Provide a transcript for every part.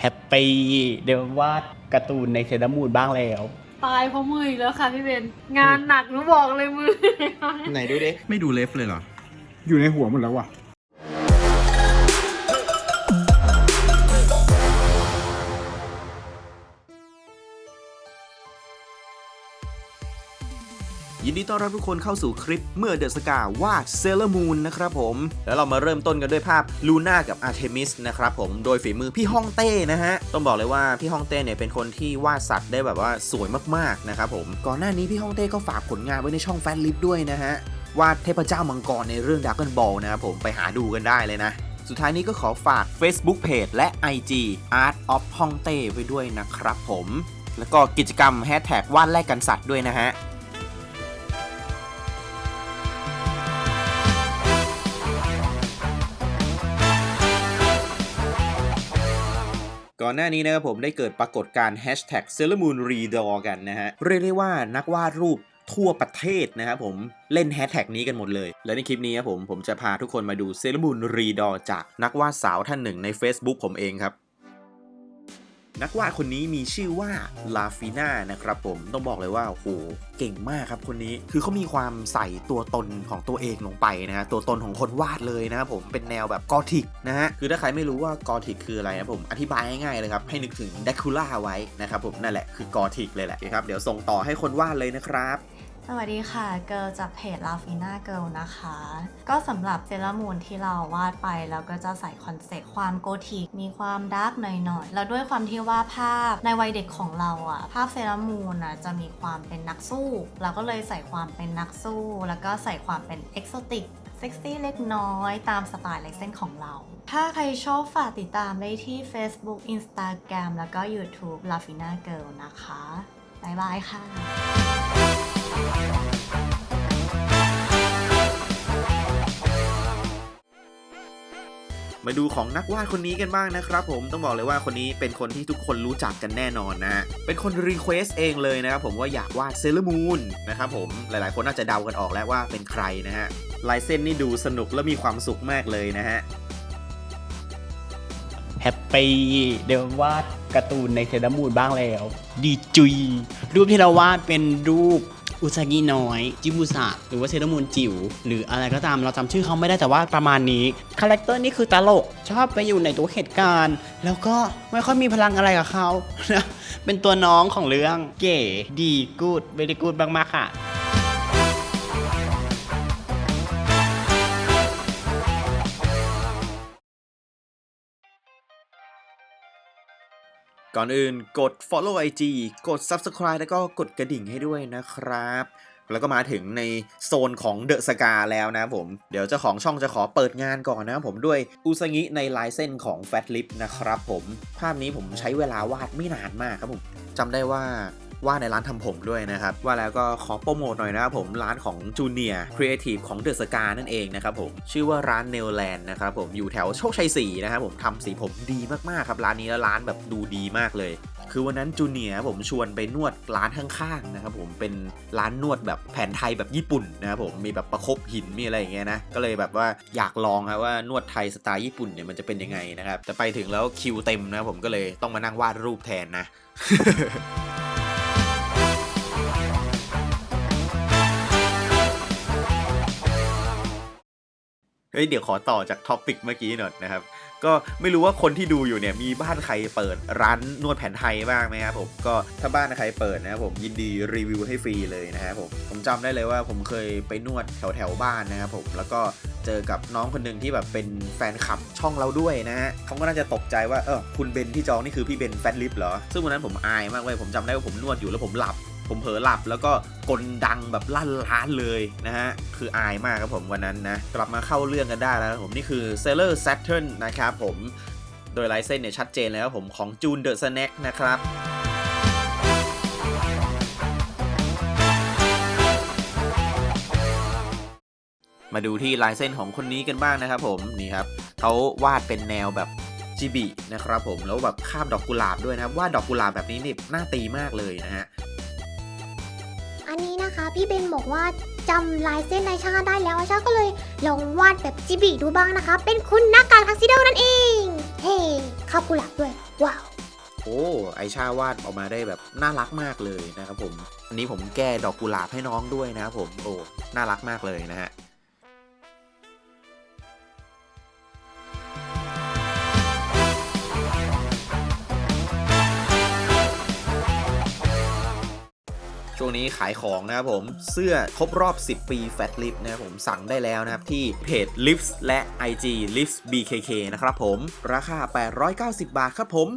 แฮปปี้เดี๋ยววาดการ์ตูนในเซเลอร์มูนบ้างแล้ว ตายเพราะมืออีกแล้วค่ะพี่เบน งานหนักหนูบอกเลยมือ ไหนดูดิ ไม่ดูเลฟเลยเหรอ อยู่ในหัวหมดแล้วว่ะ ยินดีต้อนรับทุกคนเข้าสู่คลิปเมื่อเดอะสกาวาดเซเลอร์มูนนะครับผม แล้วเรามาเริ่มต้นกันด้วยภาพลูน่ากับอาร์เทมิสนะครับผมโดยฝีมือพี่ฮ่องเต้นะฮะ ต้องบอกเลยว่าพี่ฮ่องเต้เนี่ยเป็นคนที่วาดสัตว์ได้แบบว่าสวยมากๆนะครับผมก่อนหน้านี้พี่ฮ่องเต้ก็ฝากผลงานไว้ในช่องแฟนลิฟด้วยนะฮะวาดเทพเจ้ามังกรในเรื่องดักเกิลบอลนะครับผมไปหาดูกันได้เลยนะสุดท้ายนี้ก็ขอฝาก Facebook Page และ IG Art of Hong t e ไว้ด้วยนะครับผม แล้วก็กิจกรรมแฮชแท็กวาดแลกกันสัตว์ด้วยนะฮะ ก่อนหน้านี้นะครับผมได้เกิดปรากฏการณ์ Hashtag c e l e r m o o n r e d o กันนะฮะ เรียกได้ว่านักวาดรูปทั่วประเทศนะครับผมเล่นแฮชแท็กนี้กันหมดเลย และในคลิปนี้ครับผมผมจะพาทุกคนมาดูเซเลมูนรีดอจากนักวาดสาวท่านหนึ่งใน Facebook ผมเองครับ นักวาดคนนี้มีชื่อว่าลาฟีน่านะครับผมต้องบอกเลยว่าโอ้โหเก่งมากครับคนนี้คือเขามีความใส่ตัวตนของตัวเองลงไปนะฮะตัวตนของคนวาดเลยนะครับผมเป็นแนวแบบกอธิกนะฮะคือถ้าใครไม่รู้ว่ากอธิกคืออะไรนะผมอธิบายง่ายๆเลยครับให้นึกถึงเดคูล่าไว้นะครับผมนั่นแหละคือกอธิกเลยแหละครับเดี๋ยวส่งต่อให้คนวาดเลยนะครับ สวัสดีค่ะ เกิลจากเพจลาฟิน่าเกิลนะคะ ก็สำหรับเซรามูนที่เราวาดไปแล้วก็จะใส่คอนเซ็ปต์ความโกธิกมีความดาร์กหน่อยๆ แล้วด้วยความที่ว่าภาพในวัยเด็กของเราอะภาพเซรามูนอะจะมีความเป็นนักสู้ เราก็เลยใส่ความเป็นนักสู้ แล้วก็ใส่ความเป็นเอกโซติกเซ็กซี่เล็กน้อยตามสไตล์ลายเส้นของเรา ถ้าใครชอบฝากติดตามได้ที่ Facebook Instagram แล้วก็ YouTube l a f i n a Girl นะคะ บ๊ายบายค่ะ มาดูของนักวาดคนนี้กันบ้างนะครับผมต้องบอกเลยว่าคนนี้เป็นคนที่ทุกคนรู้จักกันแน่นอนนะ เป็นคนรีเควสเองเลยนะครับผมว่าอยากวาดเซเลอร์มูนนะครับผมหลายๆ คนน่าจะเดากันออกแล้วว่าเป็นใครนะฮะลายเส้นนี่ดูสนุกและมีความสุขมากเลยนะฮะแฮปปี้เดี๋ยววาดการ์ตูนในเซเลอร์มูนบ้างแล้ว ดีจุย รูปที่เราวาดเป็นรูป อุซากิน้อย จิบุสะหรือว่าเซรามูนจิ๋วหรืออะไรก็ตามเราจำชื่อเขาไม่ได้แต่ว่าประมาณนี้คาแรคเตอร์นี่คือตลก ชอบไปอยู่ในตัวเหตุการณ์ แล้วก็ไม่ค่อยมีพลังอะไรกับเขานะเป็นตัวน้องของเรื่องเก๋ดีกูดเวลีกูดมากๆค่ะ ก่อนอื่นกด follow IG กด subscribe แล้วก็กดกระดิ่งให้ด้วยนะครับ แล้วก็มาถึงในโซนของเดอะสกาแล้วนะผม เดี๋ยวเจ้าของช่องจะขอเปิดงานก่อนนะผมด้วยอุซงิในลายเส้นของแฟตลิปนะครับผม ภาพนี้ผมใช้เวลาวาดไม่นานมากครับผมจำได้ว่า ว่าในร้านทำผมด้วยนะครับ ว่าแล้วก็ขอโปรโมทหน่อยนะครับผมร้านของจูเนียครีเอทีฟของเดอะสกานั่นเองนะครับผมชื่อว่าร้านเนลแลนด์นะครับผมอยู่แถวโชคชัย4นะครับผมทำสีผมดีมากๆครับร้านนี้แล้วร้านแบบดูดีมากเลยคือวันนั้นจูเนียผมชวนไปนวดร้านข้างๆนะครับผมเป็นร้านนวดแบบแผนไทยแบบญี่ปุ่นนะครับผมมีแบบประคบหินมีอะไรอย่างเงี้ยนะก็เลยแบบว่าอยากลองครับว่านวดไทยสไตล์ญี่ปุ่นเนี่ยมันจะเป็นยังไงนะครับแต่ไปถึงแล้วคิวเต็มนะครับผมก็เลยต้องมานั่งวาดรูปแทนนะ เฮ้ยเดี๋ยวขอต่อจากท็อปิกเมื่อกี้หน่อยนะครับ ก็ไม่รู้ว่าคนที่ดูอยู่เนี่ยมีบ้านใครเปิดร้านนวดแผนไทยบ้างไหมครับผมก็ถ้าบ้านใครเปิดนะครับผมยินดีรีวิวให้ฟรีเลยนะครับผมผมจำได้เลยว่าผมเคยไปนวดแถวแถวบ้านนะครับผมแล้วก็เจอกับน้องคนหนึ่งที่แบบเป็นแฟนคลับช่องเราด้วยนะฮะเขาก็น่าจะตกใจว่าเออคุณเบนที่จองนี่คือพี่เบนแฟนลิฟเหรอซึ่งวันนั้นผมอายมากเลยผมจำได้ว่าผมนวดอยู่แล้วผมหลับ ผมเผลอหลับแล้วก็กลดังแบบลั่นร้านเลยนะฮะ คืออายมากครับผมวันนั้นนะ กลับมาเข้าเรื่องกันได้แล้วผมนี่คือ Seller Saturn นะครับผมโดยลายเส้นเนี่ยชัดเจนแล้วครับผมของจูนเดอะสแน็คนะครับมาดูที่ลายเส้นของคนนี้กันบ้างนะครับผมนี่ครับเขาวาดเป็นแนวแบบจิบินะครับผมแล้วแบบคาบดอกกุหลาบด้วยนะครับวาดดอกกุหลาบแบบนี้นี่น่าตีมากเลยนะฮะ นี้นะคะ พี่เบนบอกว่าจำลายเส้นในชาได้แล้วชาก็เลยลองวาดแบบจิบิดูบ้างนะคะ เป็นคุณนักการทักซิโดนั่นเองอบกุหลาบด้วย ว้าวโอ้ไอชาวาดออกมาได้แบบน่ารักมากเลยนะครับผมอันนี้ผมแก้ดอกกุหลาบให้น้องด้วยนะครับผมโอ้น่ารักมากเลยนะฮะ ช่วงนี้ขายของนะครับผม เสื้อครบรอบ 10 ปี Fat Lip นะครับผมสั่งได้แล้วนะครับ ที่เพจ Lips และ IG Lips BKK นะครับผม ราคา 890 บาทครับผม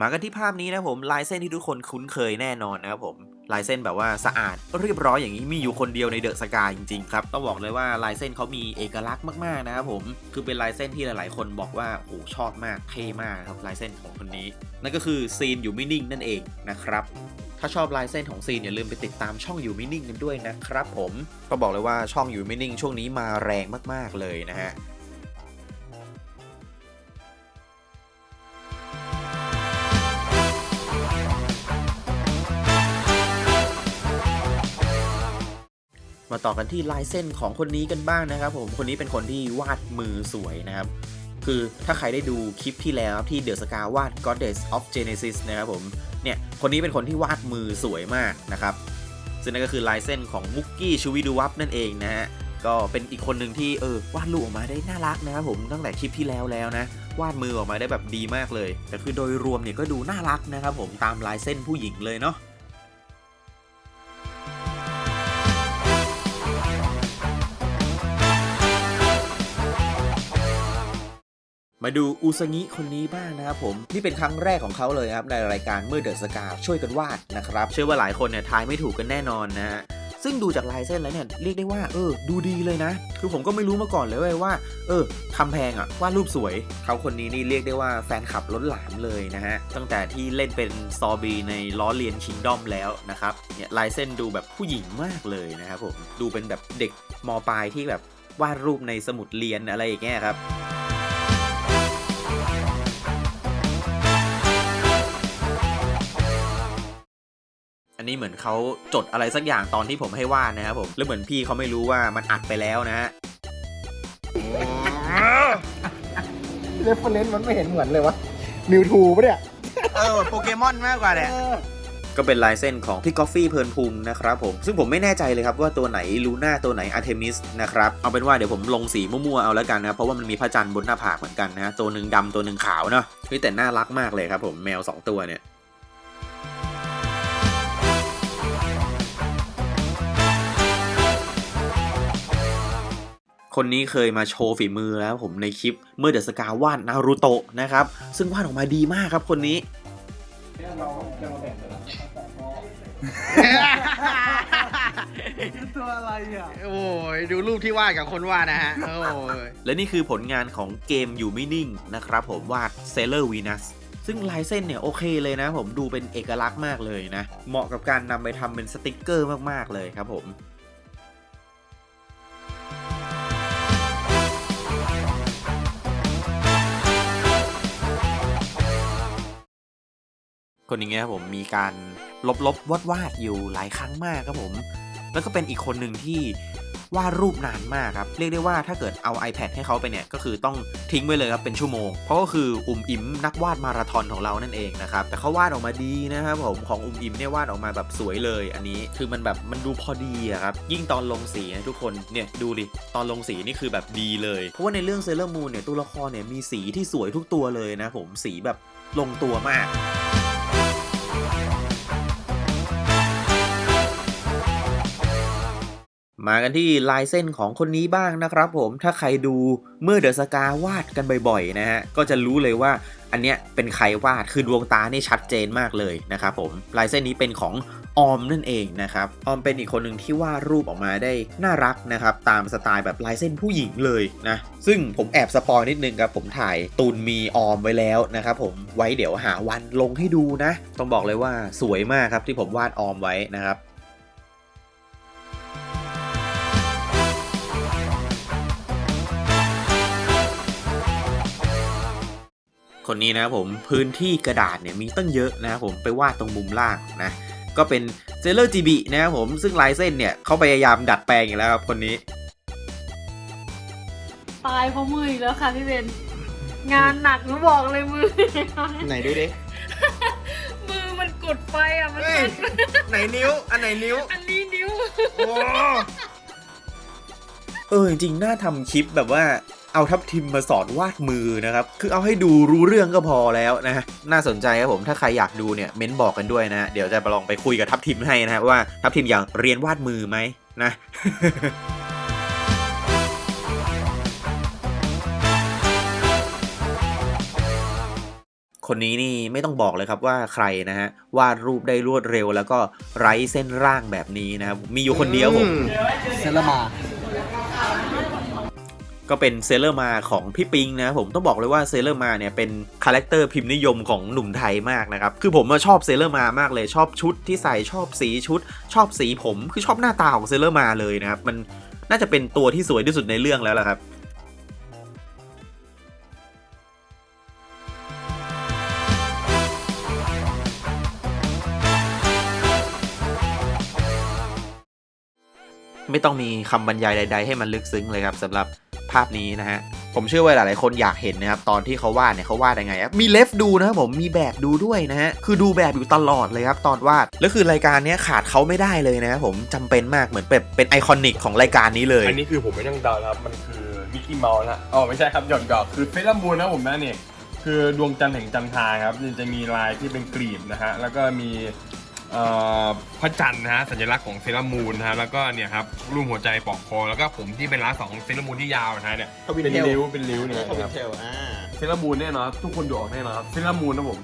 มากันที่ภาพนี้นะผมลายเส้นที่ทุกคนคุ้นเคยแน่นอนนะครับผมลายเส้นแบบว่าสะอาดเรียบร้อยอย่างนี้มีอยู่คนเดียวในเดอะสกายจริงๆครับต้องบอกเลยว่าลายเส้นเขามีเอกลักษณ์มากๆนะครับผมคือเป็นลายเส้นที่หลายๆ คนบอกว่าโอ้ชอบมากเท่มากครับลายเส้นของคนนี้ นั่นก็คือซีนอยู่ไม่นิ่งนั่นเองนะครับ ถ้าชอบลายเส้นของซีนอย่าลืมไปติดตามช่องอยู่ไม่นิ่งกันด้วยนะครับผม ก็บอกเลยว่าช่องอยู่ไม่นิ่งช่วงนี้มาแรงมากๆเลยนะฮะมาต่อกันที่ลายเส้นของคนนี้กันบ้างนะครับผม คนนี้เป็นคนที่วาดมือสวยนะครับ คือถ้าใครได้ดูคลิปที่แล้วที่เดอะสกาวาด Goddess of Genesis นะครับผมเนี่ยคนนี้เป็นคนที่วาดมือสวยมากนะครับ ซึ่งนั่นก็คือลายเส้นของมุกกี้ชูวิดูวับนั่นเองนะฮะก็เป็นอีกคนหนึ่งที่เออวาดรูปออกมาได้น่ารักนะครับผมตั้งแต่คลิปที่แล้วแล้วนะวาดมือออกมาได้แบบดีมากเลย แต่คือโดยรวมเนี่ยก็ดูน่ารักนะครับผมตามลายเส้นผู้หญิงเลยเนาะ มาดูอุซงิคนนี้บ้างนะครับผม นี่เป็นครั้งแรกของเขาเลยครับในรายการเมื่อเดอะสกาช่วยกันวาดนะครับเชื่อว่าหลายคนเนี่ยทายไม่ถูกกันแน่นอนนะฮะซึ่งดูจากลายเส้นแล้วเนี่ยเรียกได้ว่าเออ ดูดีเลยนะ คือผมก็ไม่รู้มาก่อนเลยว่า เออคำแพงอะวาดรูปสวย เขาคนนี้นี่เรียกได้ว่าแฟนคลับล้นหลามเลยนะฮะ ตั้งแต่ที่เล่นเป็นซอบีในล้อเลียนคิงดอมแล้วนะครับเนี่ยลายเส้นดูแบบผู้หญิงมากเลยนะครับผมดูเป็นแบบเด็กมปลายที่แบบวาดรูปในสมุดเรียนอะไรอย่างเงี้ยครับ นนี้เหมือนเขาจดอะไรสักอย่างตอนที่ผมให้วาดนะครับผมแล้วเหมือนพี่เขาไม่รู้ว่ามันอัดไปแล้วนะฮะเรฟเฟรนซ์มันไม่เห็นเหมือนเลยวะมิวทูปะเนี่ยเออโปเกมอนมากกว่าเนี่ยก็เป็นลายเส้นของพี่กอฟฟี่เพลินพุงนะครับผม ซึ่งผมไม่แน่ใจเลยครับว่าตัวไหนลูน่าตัวไหนอาร์เทมิสนะครับ เอาเป็นว่าเดี๋ยวผมลงสีมั่วๆเอาแล้วกันนะ เพราะว่ามันมีพระจันทร์บนหน้าผากเหมือนกันนะ ตัวหนึ่งดำตัวหนึ่งขาวเนาะเฮ้ยแต่น่ารักมากเลยครับผมแมว 2 ตัวเนี่ย คนนี้เคยมาโชว์ฝีมือแล้วผมในคลิปเมื่อเดอะสกาวาดนารูโตะนะครับ ซึ่งวาดออกมาดีมากครับคนนี้ ตัวอะไรอะ โอ้ยดูรูปที่วาดกับคนวาดนะฮะ โอ้ยและนี่คือผลงานของเกมอยู่ไม่นิ่งนะครับผมวาด Sailor Venus ซึ่งลายเส้นเนี่ยโอเคเลยนะ ผมดูเป็นเอกลักษณ์มากเลยนะ เหมาะกับการนำไปทำเป็นสติกเกอร์มากๆเลยครับผม คนอย่างเงี้ยครับผมมีการลบลบวาดวาดๆอยู่หลายครั้งมากครับผม แล้วก็เป็นอีกคนหนึ่งที่วาดรูปนานมากครับ เรียกได้ว่าถ้าเกิดเอา iPad ให้เขาไปเนี่ย ก็คือต้องทิ้งไว้เลยครับ เป็นชั่วโมง เพราะก็คืออุมอิมนักวาดมาราธอนของเรานั่นเองนะครับ แต่เขาวาดออกมาดีนะครับผม ของอุมอิมเนี่ยวาดออกมาแบบสวยเลย อันนี้คือมันแบบมันดูพอดีครับ ยิ่งตอนลงสีนะทุกคนเนี่ยดูดิตอนลงสีนี่คือแบบดีเลย เพราะว่าในเรื่องเซเลอร์มูนเนี่ยตัวละครเนี่ยมีสีที่สวยทุกตัวเลยนะผมสีแบบลงตัวมาก มากันที่ลายเส้นของคนนี้บ้างนะครับผมถ้าใครดูเมื่อเดอะสกาวาดกันบ่อยๆนะฮะก็จะรู้เลยว่าอันเนี้ยเป็นใครวาดคือดวงตานี่ชัดเจนมากเลยนะครับผมลายเส้นนี้เป็นของออมนั่นเองนะครับออมเป็นอีกคนหนึ่งที่วาดรูปออกมาได้น่ารักนะครับตามสไตล์แบบลายเส้นผู้หญิงเลยนะซึ่งผมแอบสปอยนิดนึงครับผมถ่ายตูนมีออมไว้แล้วนะครับผมไว้เดี๋ยวหาวันลงให้ดูนะ ต้องบอกเลยว่าสวยมากครับที่ผมวาดออมไว้นะครับ คนนี้นะครับผมพื้นที่กระดาษเนี่ยมีตั้งเยอะนะครับผมไปวาดตรงมุมล่างนะก็เป็นเซเลอร์จีบีนะครับผมซึ่งลายเส้นเนี่ยเขาพยายามดัดแปลงอยู่แล้วครับคนนี้ ตายเพราะมืออีกแล้วค่ะพี่เบนงานหนักหนูบอกเลยมือ ไหนดูดิมือมันกดไฟอะมันเฮ้ยไหนนิ้ว อันไหนนิ้ว อันนี้นิ้วเออจริงๆน่าทำคลิปแบบว่า เอาทับทิมมาสอนวาดมือนะครับ คือเอาให้ดูรู้เรื่องก็พอแล้วนะ น่าสนใจครับผม ถ้าใครอยากดูเนี่ยเม้นบอกกันด้วยนะ เดี๋ยวจะไปลองไปคุยกับทับทิมให้นะว่าทับทิมอยากเรียนวาดมือไหมนะคนนี้นี่ไม่ต้องบอกเลยครับว่าใครนะฮะวาดรูปได้รวดเร็ว แล้วก็ไร้เส้นร่างแบบนี้นะครับมีอยู่คนเดียวผมเซลมา ก็เป็นเซเลอร์มาของพี่ปิงนะผมต้องบอกเลยว่าเซเลอร์มาเนี่ยเป็นคาแรคเตอร์พิมพ์นิยมของหนุ่มไทยมากนะครับ คือผมชอบเซเลอร์มามากเลยชอบชุดที่ใส่ชอบสีชุด ชอบสีผมคือชอบหน้าตาของเซเลอร์มาเลยนะครับ มันน่าจะเป็นตัวที่สวยที่สุดในเรื่องแล้วล่ะครับไม่ต้องมีคำบรรยายใด ๆ ให้มันลึกซึ้งเลยครับสำหรับ ภาพนี้นะฮะผมเชื่อว่าหลายๆคนอยากเห็นนะครับตอนที่เขาวาดเนี่ยเขาวาดยังไงครับมีเลฟดูนะครับผมมีแบบดูด้วยนะฮะคือดูแบบอยู่ตลอดเลยครับตอนวาดแล้วคือรายการเนี้ยขาดเขาไม่ได้เลยนะครับผมจำเป็นมากเหมือนเป็นเป็นไอคอนิกของรายการนี้เลยอันนี้คือผมไม่ต้องเดาแล้วครับมันคือมิกกี้เมาส์นะอ๋อไม่ใช่ครับหย่อนกอกคือเซรามูนนะผมนะเนี่ยคือดวงจันทร์แห่งจันทราครับมันจะมีลายที่เป็นกรีบนะฮะแล้วก็มีเอ่อ พระจันทร์นะฮะสัญลักษณ์ของเซรามูนนะฮะแล้วก็เนี่ยครับรูปหัวใจปอกคอแล้วก็ผมที่เป็นล้าสองเซรามูนที่ยาวนะฮะเนี่ยเป็นริ้วเป็นริ้วเนี่ยนะครับเซรามูนเนี่ยเนาะทุกคนดูออกแน่นอนครับเซรามูนนะผม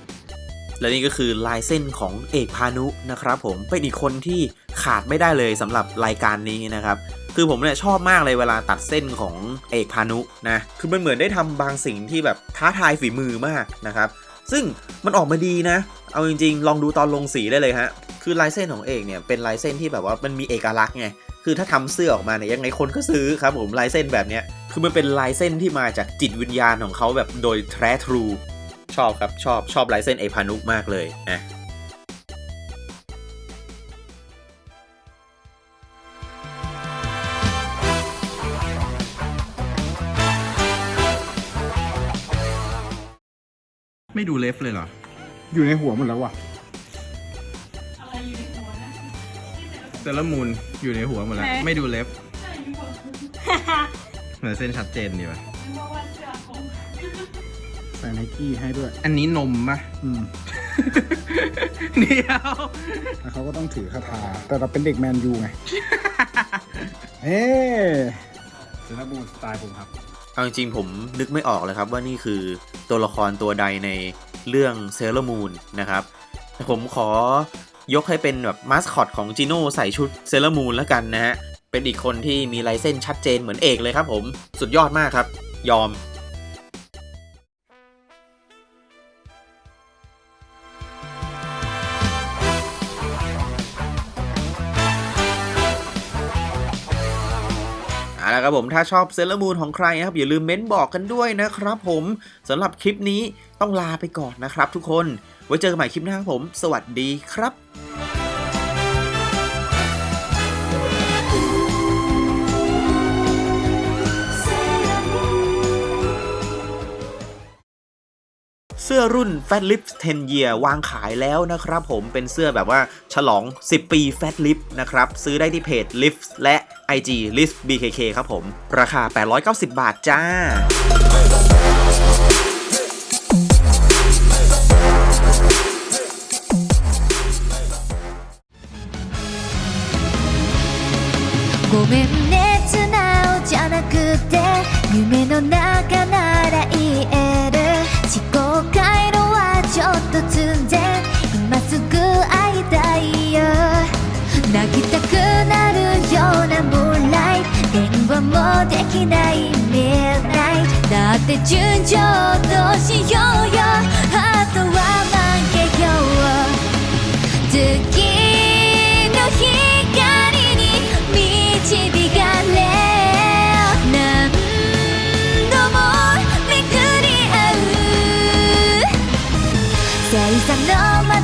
และนี่ก็คือลายเส้นของเอกพานุนะครับผมเป็นอีกคนที่ขาดไม่ได้เลยสำหรับรายการนี้นะครับคือผมเนี่ยชอบมากเลยเวลาตัดเส้นของเอกพานุนะคือมันเหมือนได้ทำบางสิ่งที่แบบท้าทายฝีมือมากนะครับ ซึ่งมันออกมาดีนะ เอาจริง ๆ ลองดูตอนลงสีได้เลยฮะ คือลายเส้นของเอกเนี่ยเป็นลายเส้นที่แบบว่ามันมีเอกลักษณ์ไง คือถ้าทำเสื้อออกมาเนี่ยยังไงคนก็ซื้อครับผมลายเส้นแบบเนี้ย คือมันเป็นลายเส้นที่มาจากจิตวิญญาณของเขาแบบโดยแท้ทรู ชอบครับชอบชอบลายเส้นเอกพานุมากเลยนะ ไม่ดูเลฟเลยเหรอ อยู่ในหัวหมดแล้วว่ะเซเลอร์มูนอยู่ในหัวหมดแล้ว ไหน ไม่ดูเลฟเหมือนเส้นชัดเจนดีว่ะใส่ไนกี้ให้ด้วย อันนี้นมปะ อืม เดียวแล้วเขาก็ต้องถือคาถา แต่เราเป็นเด็กแมนยูไง เฮ้เซเลบูสไตล์ผมครับ เอาจริงๆผมนึกไม่ออกเลยครับว่านี่คือตัวละครตัวใดในเรื่องเซเลอร์มูนนะครับผมขอยกให้เป็นแบบมาสคอตของจิโน่ใส่ชุดเซเลอร์มูนแล้วกันนะฮะ เป็นอีกคนที่มีลายเส้นชัดเจนเหมือนเอกเลยครับผม สุดยอดมากครับ ยอม ครับผมถ้าชอบเซเลอร์มูนของใครนะครับอย่าลืมเม้นบอกกันด้วยนะครับผมสำหรับคลิปนี้ต้องลาไปก่อนนะครับทุกคน ไว้เจอกันใหม่คลิปหน้าครับผม สวัสดีครับ สื้อรุ่น Fat Lip 10 Year วางขายแล้วนะครับผมเป็นเสื้อแบบว่าฉลอง 10 ปี Fat Lip นะครับ ซื้อได้ที่เพจ Lift และ IG Lift BKK ครับผม ราคา 890 บาทจ้า って順調としようよあとは負けよう月の光に導かれ何度も巡り合う星座の瞬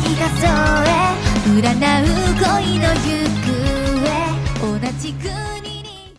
きが添え占う恋の行方同じく